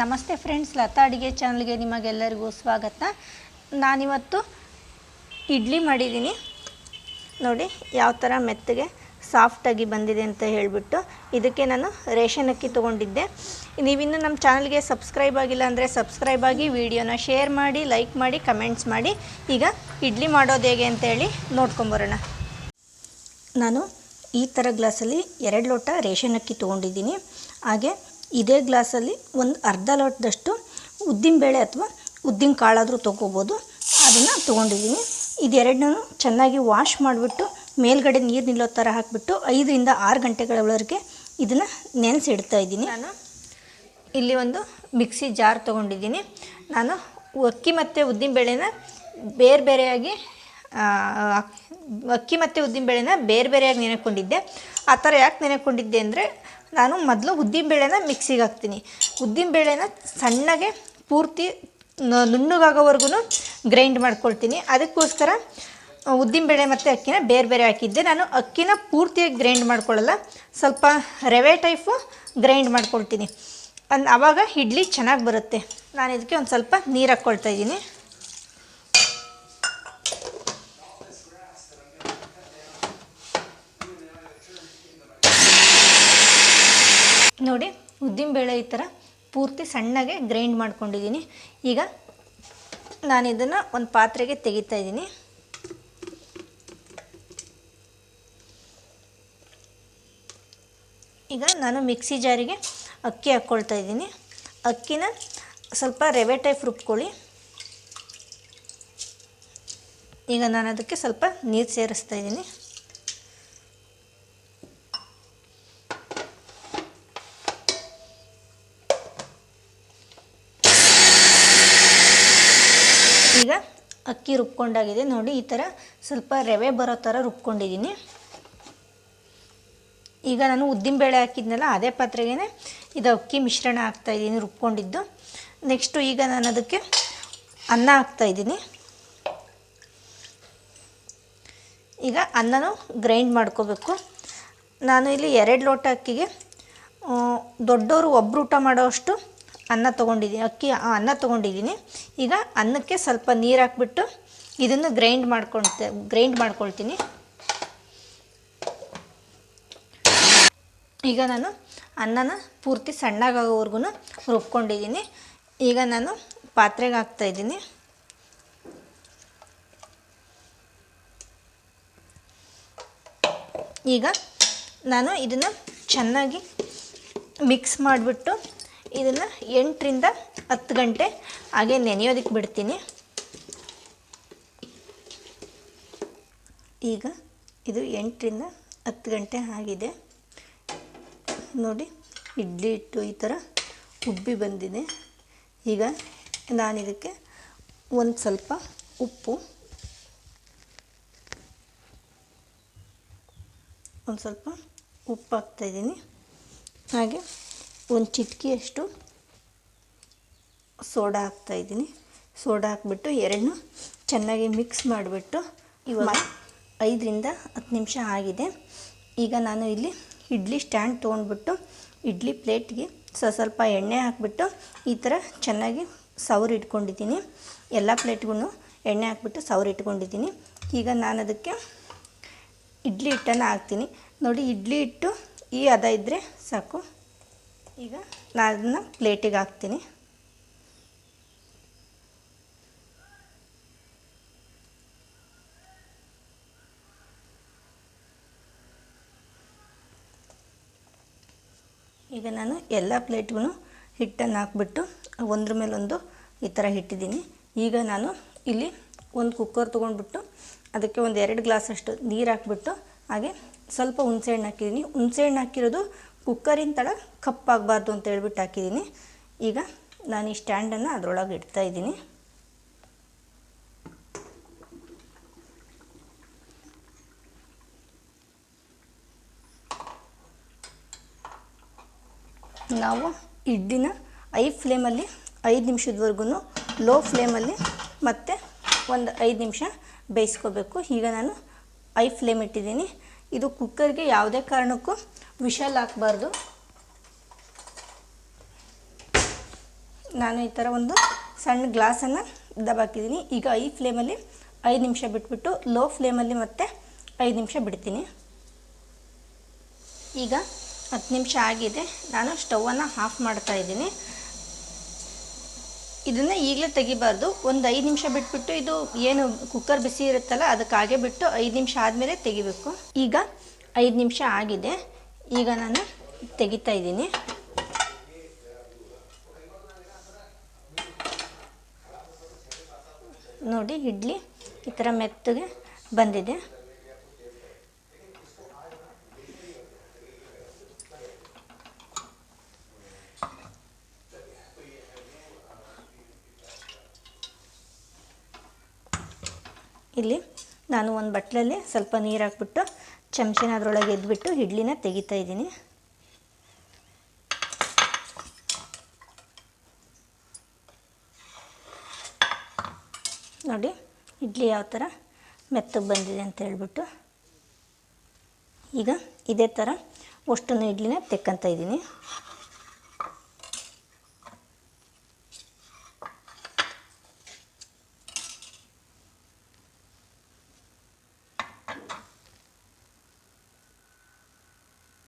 ನಮಸ್ತೆ ಫ್ರೆಂಡ್ಸ್, ಲತಾ ಅಡುಗೆ ಚಾನಲ್ಗೆ ನಿಮಗೆಲ್ಲರಿಗೂ ಸ್ವಾಗತ. ನಾನಿವತ್ತು ಇಡ್ಲಿ ಮಾಡಿದ್ದೀನಿ. ನೋಡಿ, ಯಾವ ಥರ ಮೆತ್ತಗೆ ಸಾಫ್ಟಾಗಿ ಬಂದಿದೆ ಅಂತ ಹೇಳಿಬಿಟ್ಟು ಇದಕ್ಕೆ ನಾನು ರೇಷನ್ ಅಕ್ಕಿ ತೊಗೊಂಡಿದ್ದೆ. ನೀವಿನ್ನೂ ನಮ್ಮ ಚಾನಲ್ಗೆ ಸಬ್ಸ್ಕ್ರೈಬ್ ಆಗಿಲ್ಲ ಅಂದರೆ ಸಬ್ಸ್ಕ್ರೈಬ್ ಆಗಿ ವಿಡಿಯೋನ ಶೇರ್ ಮಾಡಿ ಲೈಕ್ ಮಾಡಿ ಕಮೆಂಟ್ಸ್ ಮಾಡಿ. ಈಗ ಇಡ್ಲಿ ಮಾಡೋದು ಹೇಗೆ ಅಂತೇಳಿ ನೋಡ್ಕೊಂಬರೋಣ. ನಾನು ಈ ಥರ ಗ್ಲಾಸಲ್ಲಿ ಎರಡು ಲೋಟ ರೇಷನ್ ಅಕ್ಕಿ ತೊಗೊಂಡಿದ್ದೀನಿ. ಹಾಗೆ ಇದೇ ಗ್ಲಾಸಲ್ಲಿ ಒಂದು ಅರ್ಧ ಲೋಟದಷ್ಟು ಉದ್ದಿನಬೇಳೆ ಅಥವಾ ಉದ್ದಿನ ಕಾಳಾದರೂ ತೊಗೋಬೋದು. ಅದನ್ನು ತೊಗೊಂಡಿದ್ದೀನಿ. ಇದೆರಡನ್ನೂ ಚೆನ್ನಾಗಿ ವಾಶ್ ಮಾಡಿಬಿಟ್ಟು ಮೇಲ್ಗಡೆ ನೀರು ನಿಲ್ಲೋ ಥರ ಹಾಕಿಬಿಟ್ಟು ಐದರಿಂದ ಆರು ಗಂಟೆಗಳವರೆಗೆ ಇದನ್ನು ನೆನೆಸಿಡ್ತಾ ಇದ್ದೀನಿ. ನಾನು ಇಲ್ಲಿ ಒಂದು ಮಿಕ್ಸಿ ಜಾರ್ ತೊಗೊಂಡಿದ್ದೀನಿ. ನಾನು ಅಕ್ಕಿ ಮತ್ತು ಉದ್ದಿನಬೇಳೆನ ಬೇರೆ ಬೇರೆಯಾಗಿ ಅಕ್ಕಿ ಮತ್ತು ಉದ್ದಿನಬೇಳೆನ ಬೇರೆ ಬೇರೆಯಾಗಿ ನೆನೆಕೊಂಡಿದ್ದೆ. ಆ ಥರ ಯಾಕೆ ನೆನೆಕೊಂಡಿದ್ದೆ ಅಂದರೆ ನಾನು ಮೊದಲು ಉದ್ದಿನಬೇಳೆನ ಮಿಕ್ಸಿಗೆ ಹಾಕ್ತೀನಿ. ಉದ್ದಿನಬೇಳೆನ ಸಣ್ಣಗೆ ಪೂರ್ತಿ ನುಣ್ಣಗಾಗೋವರೆಗೂ ಗ್ರೈಂಡ್ ಮಾಡ್ಕೊಳ್ತೀನಿ. ಅದಕ್ಕೋಸ್ಕರ ಉದ್ದಿನಬೇಳೆ ಮತ್ತು ಅಕ್ಕಿನ ಬೇರೆ ಬೇರೆ ಹಾಕಿದ್ದೆ. ನಾನು ಅಕ್ಕಿನ ಪೂರ್ತಿಯಾಗಿ ಗ್ರೈಂಡ್ ಮಾಡ್ಕೊಳ್ಳಲ್ಲ, ಸ್ವಲ್ಪ ರವೆ ಟೈಪು ಗ್ರೈಂಡ್ ಮಾಡ್ಕೊಳ್ತೀನಿ. ಅನ್ ಆವಾಗ ಇಡ್ಲಿ ಚೆನ್ನಾಗಿ ಬರುತ್ತೆ. ನಾನು ಇದಕ್ಕೆ ಒಂದು ಸ್ವಲ್ಪ ನೀರು ಹಾಕ್ಕೊಳ್ತಾ ಇದ್ದೀನಿ. ನೋಡಿ ಉದ್ದಿನಬೇಳೆ ಈ ಥರ ಪೂರ್ತಿ ಸಣ್ಣಗೆ ಗ್ರೈಂಡ್ ಮಾಡ್ಕೊಂಡಿದ್ದೀನಿ. ಈಗ ನಾನು ಇದನ್ನು ಒಂದು ಪಾತ್ರೆಗೆ ತೆಗಿತಾ ಇದ್ದೀನಿ. ಈಗ ನಾನು ಮಿಕ್ಸಿ ಜಾರಿಗೆ ಅಕ್ಕಿ ಹಾಕ್ಕೊಳ್ತಾ ಇದ್ದೀನಿ. ಅಕ್ಕಿನ ಸ್ವಲ್ಪ ರವೆ ಟೈಪ್ ರುಬ್ಕೊಳ್ಳಿ ಈಗ ನಾನು ಅದಕ್ಕೆ ಸ್ವಲ್ಪ ನೀರು ಸೇರಿಸ್ತಾ ಇದ್ದೀನಿ. ಈಗ ಅಕ್ಕಿ ರುಬ್ಕೊಂಡಾಗಿದೆ. ನೋಡಿ, ಈ ಥರ ಸ್ವಲ್ಪ ರವೆ ಬರೋ ಥರ ರುಬ್ಕೊಂಡಿದ್ದೀನಿ. ಈಗ ನಾನು ಉದ್ದಿನಬೇಳೆ ಹಾಕಿದ್ನಲ್ಲ, ಅದೇ ಪಾತ್ರೆಗೆ ಇದು ಅಕ್ಕಿ ಮಿಶ್ರಣ ಹಾಕ್ತಾಯಿದ್ದೀನಿ ರುಬ್ಕೊಂಡಿದ್ದು. ನೆಕ್ಸ್ಟು ಈಗ ನಾನು ಅದಕ್ಕೆ ಅನ್ನ ಹಾಕ್ತಾಯಿದ್ದೀನಿ ಈಗ ಅನ್ನನೂ ಗ್ರೈಂಡ್ ಮಾಡ್ಕೋಬೇಕು. ನಾನು ಇಲ್ಲಿ ಎರಡು ಲೋಟ ಅಕ್ಕಿಗೆ ದೊಡ್ಡವರು ಒಬ್ಬರು ಊಟ ಮಾಡೋವಷ್ಟು ಅನ್ನ ತೊಗೊಂಡಿದ್ದೀನಿ, ಅಕ್ಕಿ ಅನ್ನ ತೊಗೊಂಡಿದ್ದೀನಿ. ಈಗ ಅನ್ನಕ್ಕೆ ಸ್ವಲ್ಪ ನೀರು ಹಾಕ್ಬಿಟ್ಟು ಇದನ್ನು ಗ್ರೈಂಡ್ ಮಾಡ್ಕೊಳ್ತೆ, ಗ್ರೈಂಡ್ ಮಾಡ್ಕೊಳ್ತೀನಿ. ಈಗ ನಾನು ಅನ್ನನ ಪೂರ್ತಿ ಸಣ್ಣಗಾಗೋವರೆಗೂ ರುಬ್ಕೊಂಡಿದ್ದೀನಿ. ಈಗ ನಾನು ಪಾತ್ರೆಗೆ ಹಾಕ್ತಾಯಿದ್ದೀನಿ ಈಗ ನಾನು ಇದನ್ನು ಚೆನ್ನಾಗಿ ಮಿಕ್ಸ್ ಮಾಡಿಬಿಟ್ಟು ಇದನ್ನು ಎಂಟರಿಂದ ಹತ್ತು ಗಂಟೆ ಹಾಗೆ ನೆನೆಯೋದಕ್ಕೆ ಬಿಡ್ತೀನಿ. ಈಗ ಇದು ಎಂಟರಿಂದ ಹತ್ತು ಗಂಟೆ ಆಗಿದೆ. ನೋಡಿ, ಇಡ್ಲಿ ಹಿಟ್ಟು ಈ ಥರ ಉಬ್ಬಿ ಬಂದಿದೆ. ಈಗ ನಾನು ಇದಕ್ಕೆ ಒಂದು ಸ್ವಲ್ಪ ಉಪ್ಪು, ಒಂದು ಸ್ವಲ್ಪ ಉಪ್ಪು ಹಾಕ್ತಾಯಿದ್ದೀನಿ ಹಾಗೆ ಒಂದು ಚಿಟಿಕೆಯಷ್ಟು ಸೋಡಾ ಹಾಕ್ತಾಯಿದ್ದೀನಿ ಸೋಡಾ ಹಾಕ್ಬಿಟ್ಟು ಎರಡನ್ನೂ ಚೆನ್ನಾಗಿ ಮಿಕ್ಸ್ ಮಾಡಿಬಿಟ್ಟು ಇವಾಗ ಐದರಿಂದ ಹತ್ತು ನಿಮಿಷ ಆಗಿದೆ. ಈಗ ನಾನು ಇಲ್ಲಿ ಇಡ್ಲಿ ಸ್ಟ್ಯಾಂಡ್ ತೊಗೊಂಡ್ಬಿಟ್ಟು ಇಡ್ಲಿ ಪ್ಲೇಟ್ಗೆ ಸ್ವ ಸ್ವಲ್ಪ ಎಣ್ಣೆ ಹಾಕ್ಬಿಟ್ಟು ಈ ಥರ ಚೆನ್ನಾಗಿ ಸೌರು ಇಟ್ಕೊಂಡಿದ್ದೀನಿ. ಎಲ್ಲ ಪ್ಲೇಟ್ಗೂ ಎಣ್ಣೆ ಹಾಕ್ಬಿಟ್ಟು ಸೌರ್ ಇಟ್ಕೊಂಡಿದ್ದೀನಿ. ಈಗ ನಾನು ಅದಕ್ಕೆ ಇಡ್ಲಿ ಹಿಟ್ಟನ್ನು ಹಾಕ್ತೀನಿ. ನೋಡಿ ಇಡ್ಲಿ ಹಿಟ್ಟು ಈ ಹದ ಇದ್ದರೆ ಸಾಕು. ಈಗ ನಾನು ಅದನ್ನು ಪ್ಲೇಟಿಗೆ ಹಾಕ್ತೀನಿ. ಈಗ ನಾನು ಎಲ್ಲ ಪ್ಲೇಟ್ಗೂ ಹಿಟ್ಟನ್ನು ಹಾಕ್ಬಿಟ್ಟು ಒಂದ್ರ ಮೇಲೊಂದು ಈ ಥರ ಇಟ್ಟಿದ್ದೀನಿ ಈಗ ನಾನು ಇಲ್ಲಿ ಒಂದು ಕುಕ್ಕರ್ ತೊಗೊಂಡ್ಬಿಟ್ಟು ಅದಕ್ಕೆ ಒಂದು ಎರಡು ಗ್ಲಾಸಷ್ಟು ನೀರು ಹಾಕ್ಬಿಟ್ಟು ಹಾಗೆ ಸ್ವಲ್ಪ ಹುಣಸೆಹಣ್ಣು ಹಾಕಿದ್ದೀನಿ. ಹುಣಸೆಹಣ್ಣು ಹಾಕಿರೋದು ಕುಕ್ಕರಿನ ತಳ ಕಪ್ಪಾಗಬಾರ್ದು ಅಂತ ಹೇಳ್ಬಿಟ್ಟು ಹಾಕಿದ್ದೀನಿ. ಈಗ ನಾನು ಈ ಸ್ಟ್ಯಾಂಡನ್ನು ಅದರೊಳಗೆ ಇಡ್ತಾ ಇದ್ದೀನಿ. ನಾವು ಇಡ್ಲಿನ ಐ ಫ್ಲೇಮಲ್ಲಿ ಐದು ನಿಮಿಷದವರೆಗೂ ಲೋ ಫ್ಲೇಮಲ್ಲಿ ಮತ್ತೆ ಒಂದು ಐದು ನಿಮಿಷ ಬೇಯಿಸ್ಕೋಬೇಕು. ಈಗ ನಾನು ಐ ಫ್ಲೇಮ್ ಇಟ್ಟಿದ್ದೀನಿ. ಇದು ಕುಕ್ಕರ್ಗೆ ಯಾವುದೇ ಕಾರಣಕ್ಕೂ ವಿಷಲ್ ಹಾಕ್ಬಾರ್ದು. ನಾನು ಈ ಥರ ಒಂದು ಸಣ್ಣ ಗ್ಲಾಸನ್ನು ದಬಾಕಿದ್ದೀನಿ. ಈಗ ಐ ಫ್ಲೇಮಲ್ಲಿ ಐದು ನಿಮಿಷ ಬಿಟ್ಬಿಟ್ಟು ಲೋ ಫ್ಲೇಮಲ್ಲಿ ಮತ್ತೆ ಐದು ನಿಮಿಷ ಬಿಡ್ತೀನಿ. ಈಗ ಹತ್ತು ನಿಮಿಷ ಆಗಿದೆ. ನಾನು ಸ್ಟವನ್ನು ಆಫ್ ಮಾಡ್ತಾ ಇದ್ದೀನಿ. ಇದನ್ನು ಈಗಲೇ ತೆಗಿಬಾರ್ದು. ಒಂದು ಐದು ನಿಮಿಷ ಬಿಟ್ಬಿಟ್ಟು ಇದು ಏನು ಕುಕ್ಕರ್ ಬಿಸಿ ಇರುತ್ತಲ್ಲ, ಅದಕ್ಕಾಗೆ ಬಿಟ್ಟು ಐದು ನಿಮಿಷ ಆದಮೇಲೆ ತೆಗಿಬೇಕು. ಈಗ ಐದು ನಿಮಿಷ ಆಗಿದೆ. ಈಗ ನಾನು ತೆಗಿತಾ ಇದ್ದೀನಿ. ನೋಡಿ ಇಡ್ಲಿ ಈ ಥರ ಮೆತ್ತಗೆ ಬಂದಿದೆ. ಇಲ್ಲಿ ನಾನು ಒಂದು ಬಟ್ಲಲ್ಲಿ ಸ್ವಲ್ಪ ನೀರು ಹಾಕ್ಬಿಟ್ಟು ಚಮಚಿನ ಅದರೊಳಗೆ ಎದ್ಬಿಟ್ಟು ಇಡ್ಲಿನ ತೆಗಿತಾ ಇದ್ದೀನಿ. ನೋಡಿ, ಇಡ್ಲಿ ಯಾವ ಥರ ಮೆತ್ತಗೆ ಬಂದಿದೆ ಅಂತ ಹೇಳ್ಬಿಟ್ಟು ಈಗ ಇದೇ ಥರ ಅಷ್ಟನ್ನು ಇಡ್ಲಿನ ತೆಕ್ಕಂತ ಇದ್ದೀನಿ.